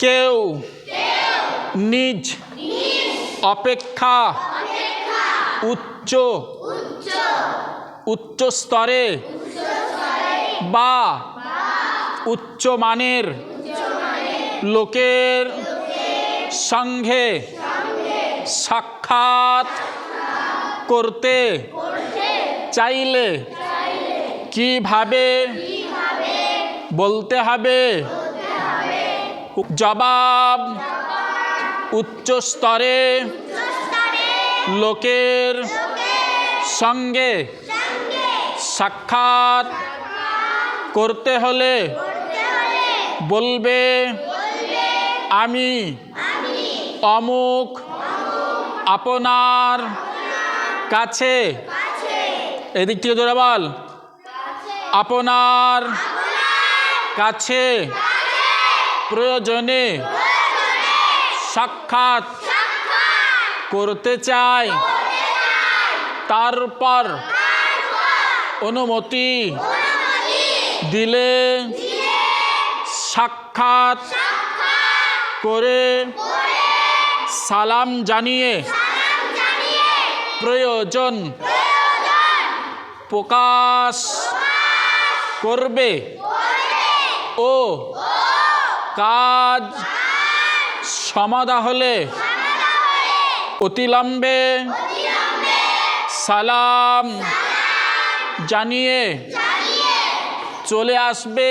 কেউ নিজ অপেক্ষা উচ্চ উচ্চ স্তরে বা উচ্চ মানের লোকের সঙ্গে সাক্ষাৎ করতে চাইলে কীভাবে বলতে হবে? জবাব উচ্চ স্তরে লোকের সঙ্গে সাক্ষাৎ করতে হলে বলবে, আমি অমুক আপনার কাছে। এদিক থেকে জোরে বল। আপনার কাছে। প্রয়োজনে সাক্ষাৎ করতে চাই। তারপর অনুমতি দিলে সাক্ষাৎ করে সালাম জানিয়ে প্রয়োজন প্রকাশ করবে ও কাজ সমাধা হলে অতিলম্বে সালাম জানিয়ে চলে আসবে